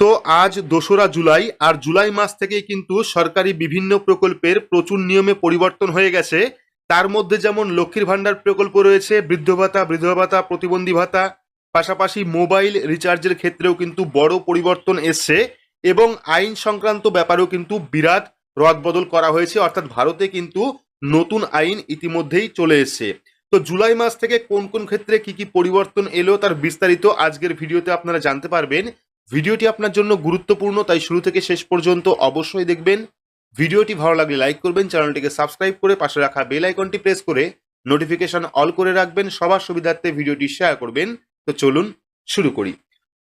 তো আজ দোসরা জুলাই, আর জুলাই মাস থেকেই কিন্তু সরকারি বিভিন্ন প্রকল্পের প্রচুর নিয়মে পরিবর্তন হয়ে গেছে। তার মধ্যে যেমন লক্ষ্মীর ভান্ডার প্রকল্প রয়েছে, বৃদ্ধ ভাতা বিধবা ভাতা, প্রতিবন্ধী ভাতা, পাশাপাশি মোবাইল রিচার্জের ক্ষেত্রেও কিন্তু বড় পরিবর্তন এসছে এবং আইন সংক্রান্ত ব্যাপারেও কিন্তু বিরাট রদবদল করা হয়েছে। অর্থাৎ ভারতে কিন্তু নতুন আইন ইতিমধ্যেই চলে এসছে। তো জুলাই মাস থেকে কোন কোন ক্ষেত্রে কি কি পরিবর্তন এলো তার বিস্তারিত আজকের ভিডিওতে আপনারা জানতে পারবেন। ভিডিওটি আপনার জন্য গুরুত্বপূর্ণ, তাই শুরু থেকে শেষ পর্যন্ত অবশ্যই দেখবেন। ভিডিওটি ভালো লাগলে লাইক করবেন, চ্যানেলটিকে সাবস্ক্রাইব করে পাশে রাখা বেল আইকনটি প্রেস করে নোটিফিকেশন অল করে রাখবেন, সবার সুবিধার্থে ভিডিওটি শেয়ার করবেন। তো চলুন শুরু করি।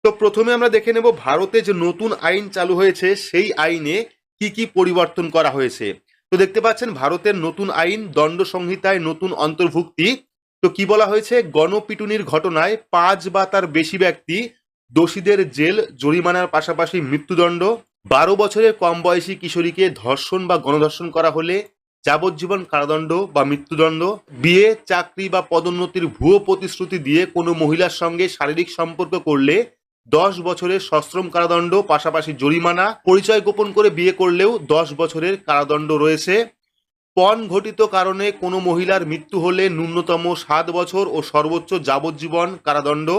তো প্রথমে আমরা দেখে নেব ভারতে যে নতুন আইন চালু হয়েছে, সেই আইনে কি কি পরিবর্তন করা হয়েছে। তো দেখতে পাচ্ছেন, ভারতের নতুন আইন, দণ্ড সংহিতায় নতুন অন্তর্ভুক্তি। তো কি বলা হয়েছে? গণপিটুনির ঘটনায় পাঁচ বা তার বেশি ব্যক্তি দোষীদের জেল, জরিমানার পাশাপাশি মৃত্যুদণ্ড, বারো বছরের কম বয়সী কিশোরীকে ধর্ষণ বা গণধর্ষণ করা হলে যাবজ্জীবন কারাদণ্ড বা মৃত্যুদণ্ড, বিয়ে, চাকরি বা পদোন্নতির ভুয়ো প্রতিশ্রুতি দিয়ে কোনো মহিলার সঙ্গে শারীরিক সম্পর্ক করলে দশ বছরের সশ্রম কারাদণ্ড, পাশাপাশি জরিমানা, পরিচয় গোপন করে বিয়ে করলেও দশ বছরের কারাদণ্ড রয়েছে। পণ ঘটিত কারণে কোনো মহিলার মৃত্যু হলে ন্যূনতম সাত বছর ও সর্বোচ্চ যাবজ্জীবন কারাদণ্ড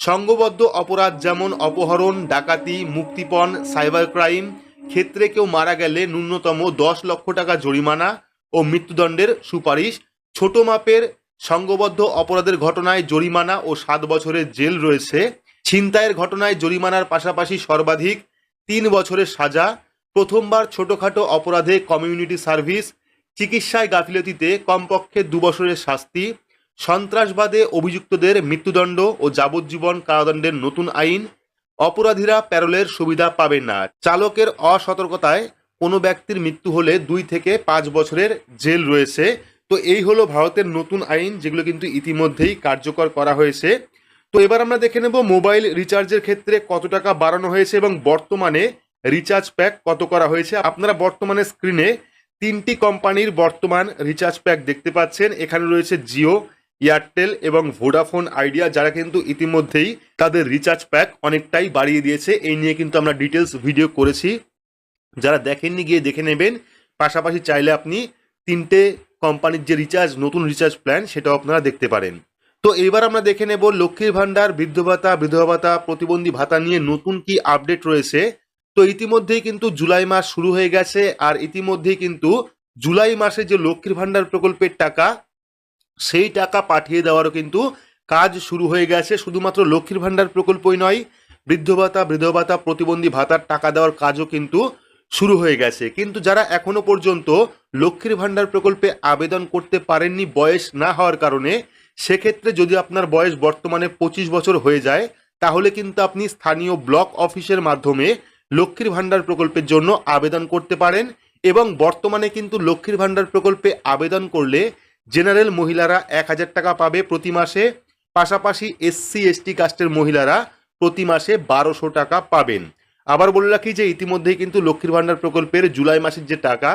সংঘবদ্ধ অপরাধ যেমন অপহরণ, ডাকাতি, মুক্তিপণ সাইবার ক্রাইম ক্ষেত্রে কেউ মারা গেলে ন্যূনতম দশ লক্ষ টাকা জরিমানা ও মৃত্যুদণ্ডের সুপারিশ। ছোট মাপের সংঘবদ্ধ অপরাধের ঘটনায় জরিমানা ও সাত বছরের জেল রয়েছে। ছিনতাইয়ের ঘটনায় জরিমানার পাশাপাশি সর্বাধিক তিন বছরের সাজা। প্রথমবার ছোটখাটো অপরাধে কমিউনিটি সার্ভিস, চিকিৎসায় গাফিলতিতে কমপক্ষে দু বছরের শাস্তি। সন্ত্রাসবাদে অভিযুক্তদের মৃত্যুদণ্ড ও যাবজ্জীবন কারাদণ্ডের নতুন আইন, অপরাধীরা প্যারোলের সুবিধা পাবেন না। চালকের অসতর্কতায় কোনো ব্যক্তির মৃত্যু হলে দুই থেকে পাঁচ বছরের জেল রয়েছে। তো এই হলো ভারতের নতুন আইন, যেগুলো কিন্তু ইতিমধ্যেই কার্যকর করা হয়েছে। তো এবার আমরা দেখে নেব মোবাইল রিচার্জের ক্ষেত্রে কত টাকা বাড়ানো হয়েছে এবং বর্তমানে রিচার্জ প্যাক কত করা হয়েছে। আপনারা বর্তমানে স্ক্রিনে তিনটি কোম্পানির বর্তমান রিচার্জ প্যাক দেখতে পাচ্ছেন। এখানে রয়েছে জিও এয়ারটেল এবং ভোডাফোন আইডিয়া যারা কিন্তু ইতিমধ্যেই তাদের রিচার্জ প্যাক অনেকটাই বাড়িয়ে দিয়েছে, এই নিয়ে কিন্তু আমরা ডিটেলস ভিডিও করেছি। যারা দেখেননি গিয়ে দেখে নেবেন, পাশাপাশি চাইলে আপনি তিনটে কোম্পানির যে রিচার্জ নতুন রিচার্জ প্ল্যান সেটাও আপনারা দেখতে পারেন। তো এবার আমরা দেখে নেব লক্ষ্মীর ভান্ডার বৃদ্ধ ভাতা, বিধবা ভাতা, প্রতিবন্ধী ভাতা নিয়ে নতুন কি আপডেট রয়েছে। তো ইতিমধ্যেই কিন্তু জুলাই মাস শুরু হয়ে গেছে, আর ইতিমধ্যেই কিন্তু জুলাই মাসে যে লক্ষ্মীর ভান্ডার প্রকল্পের টাকা সেই টাকা পাঠিয়ে দেওয়ারও কিন্তু কাজ শুরু হয়ে গেছে। শুধুমাত্র লক্ষ্মীর ভান্ডার প্রকল্পই নয়, বৃদ্ধ ভাতা, বিধবা ভাতা, প্রতিবন্ধী ভাতার টাকা দেওয়ার কাজও কিন্তু শুরু হয়ে গেছে। কিন্তু যারা এখনও পর্যন্ত লক্ষ্মীর ভান্ডার প্রকল্পে আবেদন করতে পারেননি, বয়স না হওয়ার কারণে, সেক্ষেত্রে যদি আপনার বয়স বর্তমানে পঁচিশ বছর হয়ে যায়, তাহলে কিন্তু আপনি স্থানীয় ব্লক অফিসের মাধ্যমে লক্ষ্মীর ভান্ডার প্রকল্পের জন্য আবেদন করতে পারেন এবং বর্তমানে কিন্তু লক্ষ্মীর ভান্ডার প্রকল্পে আবেদন করলে জেনারেল মহিলারা এক হাজার টাকা পাবে প্রতি মাসে। পাশাপাশি এসসি, এসটি কাস্টের মহিলারা প্রতি মাসে বারোশো টাকা পাবেন। আবার বলে রাখি যে, ইতিমধ্যেই কিন্তু লক্ষ্মীর ভান্ডার প্রকল্পের জুলাই মাসের যে টাকা,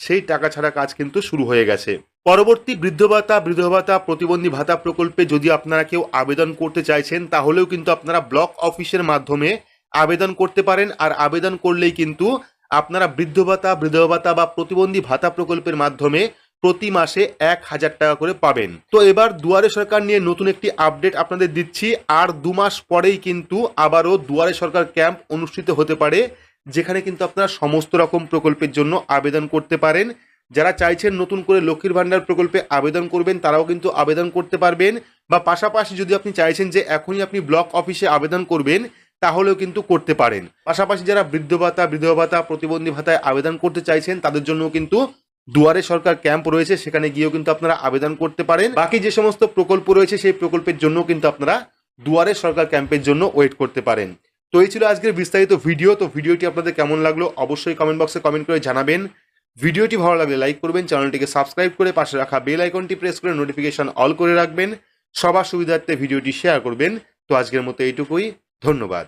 সেই টাকা ছাড়া কাজ কিন্তু শুরু হয়ে গেছে। পরবর্তী বৃদ্ধ ভাতা বৃদ্ধ ভাতা প্রতিবন্ধী ভাতা প্রকল্পে যদি আপনারা কেউ আবেদন করতে চাইছেন, তাহলেও কিন্তু আপনারা ব্লক অফিসের মাধ্যমে আবেদন করতে পারেন। আর আবেদন করলেই কিন্তু আপনারা বৃদ্ধ ভাতা বৃদ্ধ ভাতা বা প্রতিবন্ধী ভাতা প্রকল্পের মাধ্যমে প্রতি মাসে এক হাজার টাকা করে পাবেন। তো এবার দুয়ারে সরকার নিয়ে নতুন একটি আপডেট আপনাদের দিচ্ছি। আর দু মাস পরেই কিন্তু আবারও দুয়ারে সরকার ক্যাম্প অনুষ্ঠিত হতে পারে, যেখানে কিন্তু আপনারা সমস্ত রকম প্রকল্পের জন্য আবেদন করতে পারেন। যারা চাইছেন নতুন করে লক্ষ্মীর ভান্ডার প্রকল্পে আবেদন করবেন, তারাও কিন্তু আবেদন করতে পারবেন। বা পাশাপাশি যদি আপনি চাইছেন যে এখনই আপনি ব্লক অফিসে আবেদন করবেন, তাহলেও কিন্তু করতে পারেন। পাশাপাশি যারা বৃদ্ধ ভাতা, বিধবা ভাতা, প্রতিবন্ধী ভাতায় আবেদন করতে চাইছেন, তাদের জন্য কিন্তু দুয়ারে সরকার ক্যাম্প রয়েছে, সেখানে গিয়েও কিন্তু আপনারা আবেদন করতে পারেন। বাকি যে সমস্ত প্রকল্প রয়েছে, সেই প্রকল্পের জন্য কিন্তু আপনারা দুয়ারে সরকার ক্যাম্পের জন্য ওয়েট করতে পারেন। তো এই ছিল আজকের বিস্তারিত ভিডিও। তো ভিডিওটি আপনাদের কেমন লাগল অবশ্যই কমেন্ট বক্সে কমেন্ট করে জানাবেন। ভিডিওটি ভালো লাগলে লাইক করবেন, চ্যানেলটিকে সাবস্ক্রাইব করে পাশে রাখা বেল আইকনটি প্রেস করে নোটিফিকেশন অল করে রাখবেন। সবার সুবিধার্থে ভিডিওটি শেয়ার করবেন। তো আজকের মতো এইটুকুই। ধন্যবাদ।